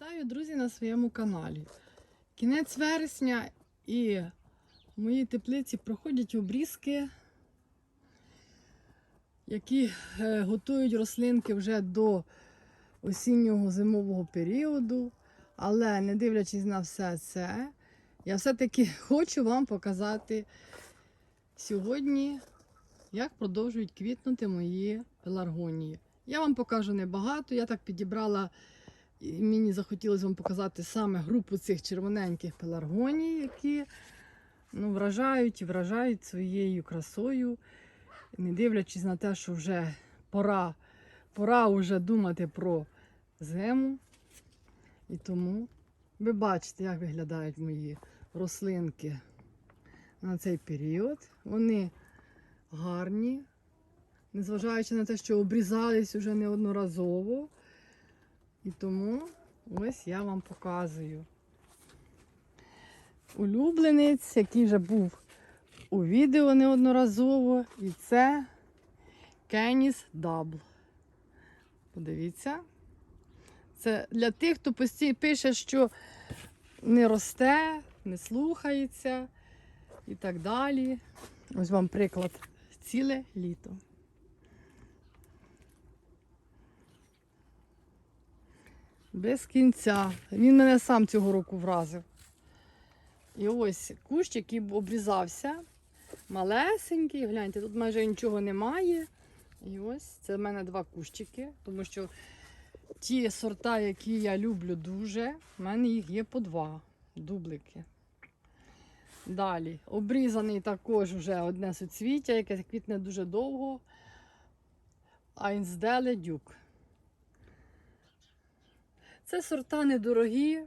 Вітаю, друзі, на своєму каналі. Кінець вересня і в моїй теплиці проходять обрізки, які е, готують рослинки вже до осіннього зимового періоду. Але не дивлячись на все це, я все-таки хочу вам показати сьогодні, як продовжують квітнути мої пеларгонії. Я вам покажу небагато, я так підібрала. І мені захотілося вам показати саме групу цих червоненьких пеларгоній, які ну, вражають і вражають своєю красою, не дивлячись на те, що вже пора, пора вже думати про зиму. І тому ви бачите, як виглядають мої рослинки на цей період. Вони гарні, незважаючи на те, що обрізались вже неодноразово. І тому ось я вам показую. Улюбленець, який вже був у відео неодноразово, і це Кеніс Дабл. Подивіться. Це для тих, хто постійно пише, що не росте, не слухається і так далі. Ось вам приклад ціле літо. Без кінця. Він мене сам цього року вразив. І ось кущ, який обрізався, малесенький, гляньте, тут майже нічого немає. І ось це в мене два кущики, тому що ті сорта, які я люблю дуже, в мене їх є по два дублики. Далі, обрізаний також вже одне суцвіття, яке квітне дуже довго. Айнсделе дюк. Це сорта недорогі,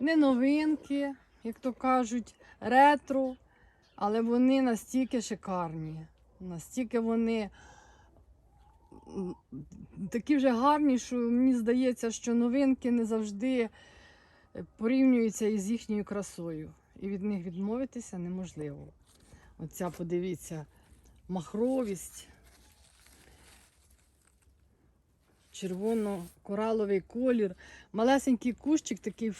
не новинки, як то кажуть, ретро, але вони настільки шикарні, настільки вони такі вже гарні, що мені здається, що новинки не завжди порівнюються із їхньою красою. І від них відмовитися неможливо. Оця, подивіться, махровість. Червоно-кораловий колір. Малесенький кущик, такий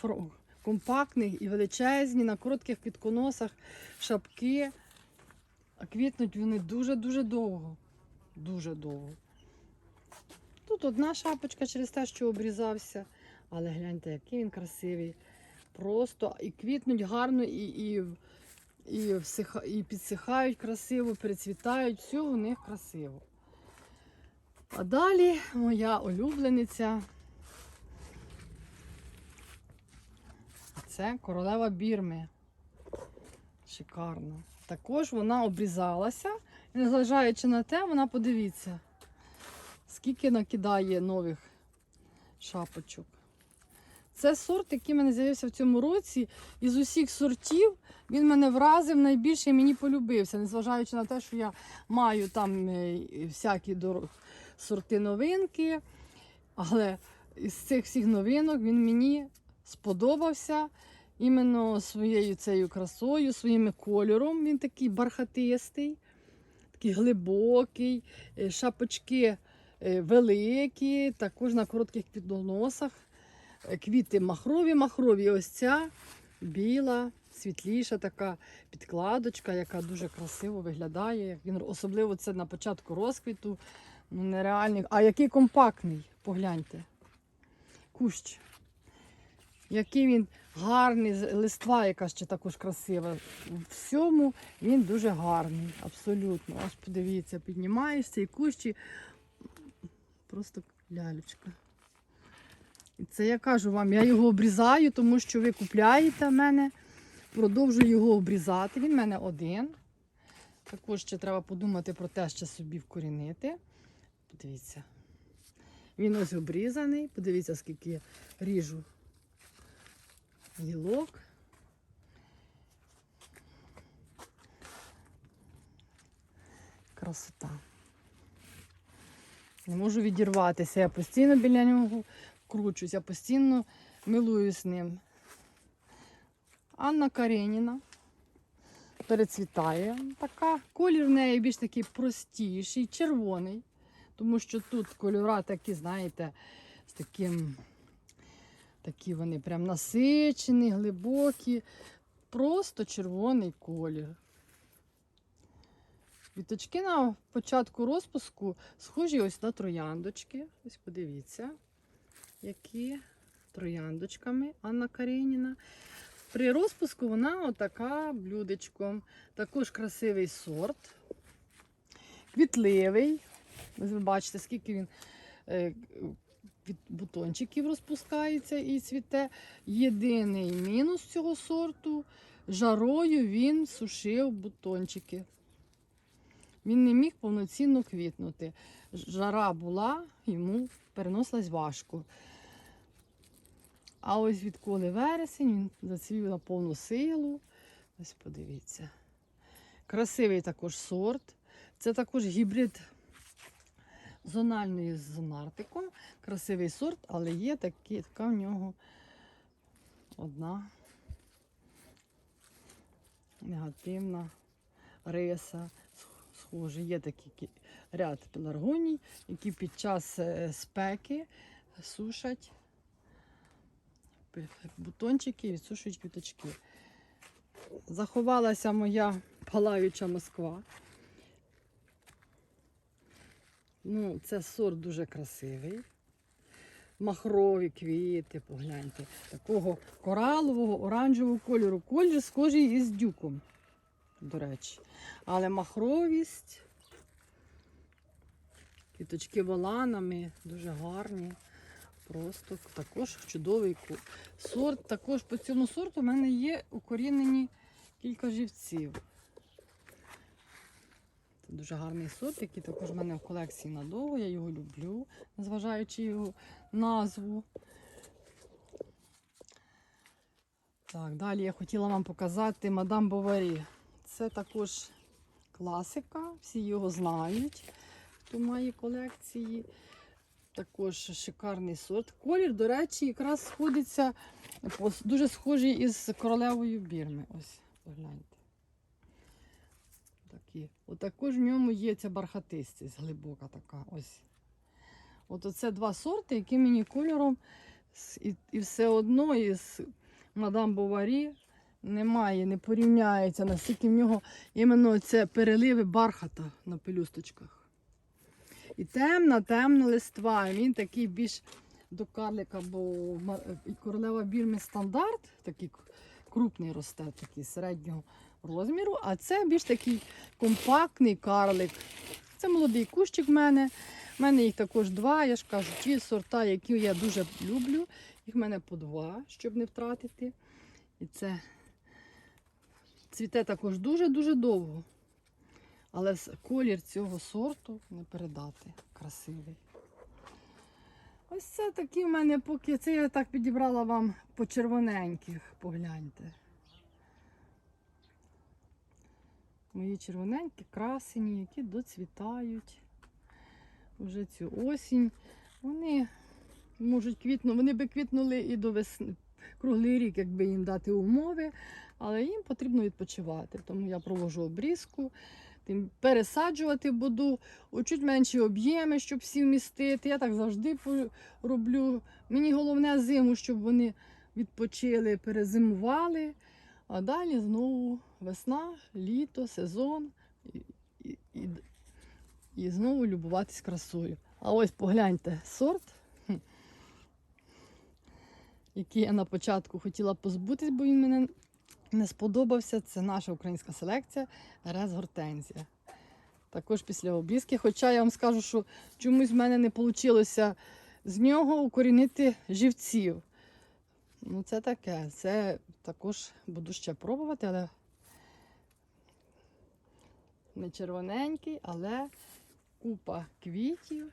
компактний і величезні, на коротких квітконосах, шапки. А квітнуть вони дуже-дуже довго. Дуже довго. Тут одна шапочка через те, що обрізався. Але гляньте, який він красивий. Просто і квітнуть гарно, і, і, і, всиха, і підсихають красиво, перецвітають. Все у них красиво. А далі моя улюблениця. Це королева бірми. Шикарно. Також вона обрізалася. І незважаючи на те, вона подивіться, скільки накидає нових шапочок. Це сорт, який в мене з'явився в цьому році. Із усіх сортів він мене вразив найбільше і мені полюбився, незважаючи на те, що я маю там е, всякі дор- сорти новинки. Але із цих всіх новинок він мені сподобався іменно своєю цією красою, своїм кольором. Він такий бархатистий, такий глибокий, е, шапочки е, великі, також на коротких квітоносах. Е, Квіти махрові, махрові. Ось ця біла, світліша така підкладочка, яка дуже красиво виглядає. Він особливо це на початку розквіту. Ну, нереальний. А який компактний, погляньте. Кущ. Який він гарний, листва, яка ще також красива. В всьому він дуже гарний, абсолютно. Ось подивіться, піднімаєш цей кущ і просто лялечка. І це я кажу вам, я його обрізаю, тому що ви купляєте в мене. Продовжую його обрізати. Він в мене один. Також ще треба подумати про те, що собі вкорінити. Подивіться. Він ось обрізаний. Подивіться, скільки я ріжу гілок. Красота. Не можу відірватися. Я постійно біля нього кручусь, я постійно милуюсь ним. Анна Кареніна перецвітає. Така колір в неї більш такий простіший, червоний. Тому що тут кольора такі, знаєте, з таким Такі вони прям насичені, глибокі, просто червоний колір. Квіточки на початку розпуску схожі ось на трояндочки. Ось подивіться, які трояндочками Анна Кареніна. При розпуску вона отака блюдечком. Також красивий сорт, квітливий. Ви бачите, скільки він е, від бутончиків розпускається і цвіте. Єдиний мінус цього сорту жарою він сушив бутончики. Він не міг повноцінно квітнути. Жара була, йому переносилась важко. А ось відколи вересень, він зацвів на повну силу. Ось подивіться. Красивий також сорт. Це також гібрид зональної з зонартиком. Красивий сорт, але є такі, така в нього одна негативна риса. Схоже, є такий ряд пеларгоній, які під час е, спеки сушать бутончики і відсушують квіточки. Заховалася моя палаюча Москва. Ну, це сорт дуже красивий. Махрові квіти, погляньте. Такого коралового, оранжевого кольору. Колір схожий із дюком, до речі. Але махровість, квіточки воланами, дуже гарні. Просто також чудовий сорт. Також по цьому сорту в мене є укорінені кілька живців. Дуже гарний сорт, який також в мене в колекції надовго. Я його люблю, незважаючи його назву. Так, далі я хотіла вам показати мадам Боварі. Це також класика, всі його знають, хто має колекції. Також шикарний сорт. Колір, до речі, якраз сходиться дуже схожий із королевою бірми. Ось, погляньте. Такі. От також в ньому є ця бархатистість глибока така. Ось. От оце два сорти, які мені кольором і, і все одно із мадам Боварі немає, не порівняється, наскільки в нього іменно це переливи бархата на пелюсточках. І темна, темна листва. Він такий більш до карлика, бо королева бірми стандарт, такий крупний росте, такий середнього розміру, а це більш такий компактний карлик. Це молодий кущик в мене. У мене їх також два. Я ж кажу, ті сорта, які я дуже люблю. Їх в мене по два, щоб не втратити. І це цвіте також дуже-дуже довго. Але колір цього сорту не передати. Красивий. Ось це такі в мене поки. Це я так підібрала вам по червоненьких. Погляньте. Мої червоненькі, красені, які доцвітають вже цю осінь. Вони можуть квітнути, вони би квітнули і до весни, круглий рік, якби їм дати умови, але їм потрібно відпочивати. Тому я провожу обрізку, пересаджувати буду у чуть менші об'єми, щоб всі вмістити. Я так завжди роблю. Мені головне зиму, щоб вони відпочили, перезимували. А далі знову весна, літо, сезон і, і, і, і знову любуватись красою. А ось погляньте сорт, який я на початку хотіла позбутись, бо він мене не сподобався. Це наша українська селекція Рез Гортензія. Також після обрізки. Хоча я вам скажу, що чомусь в мене не вийшло з нього укорінити живців. Ну, це таке. Це також буду ще пробувати, але не червоненький, але купа квітів.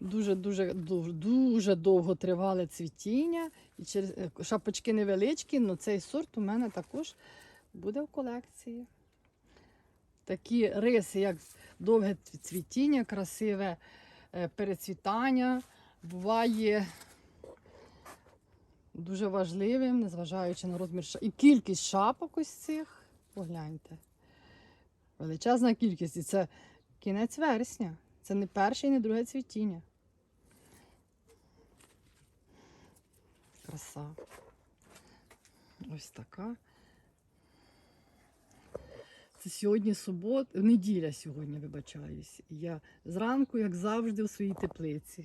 Дуже-дуже дуже, довго тривале цвітіння. І через е, шапочки невеличкі, але цей сорт у мене також буде в колекції. Такі риси, як довге цвітіння, красиве е, перецвітання, буває дуже важливим, незважаючи на розмір і кількість шапок ось цих. Погляньте. Величезна кількість. І це кінець вересня. Це не перше і не друге цвітіння. краса. Ось така. Це сьогодні субота, неділя сьогодні, вибачаюсь. Я зранку, як завжди, у своїй теплиці.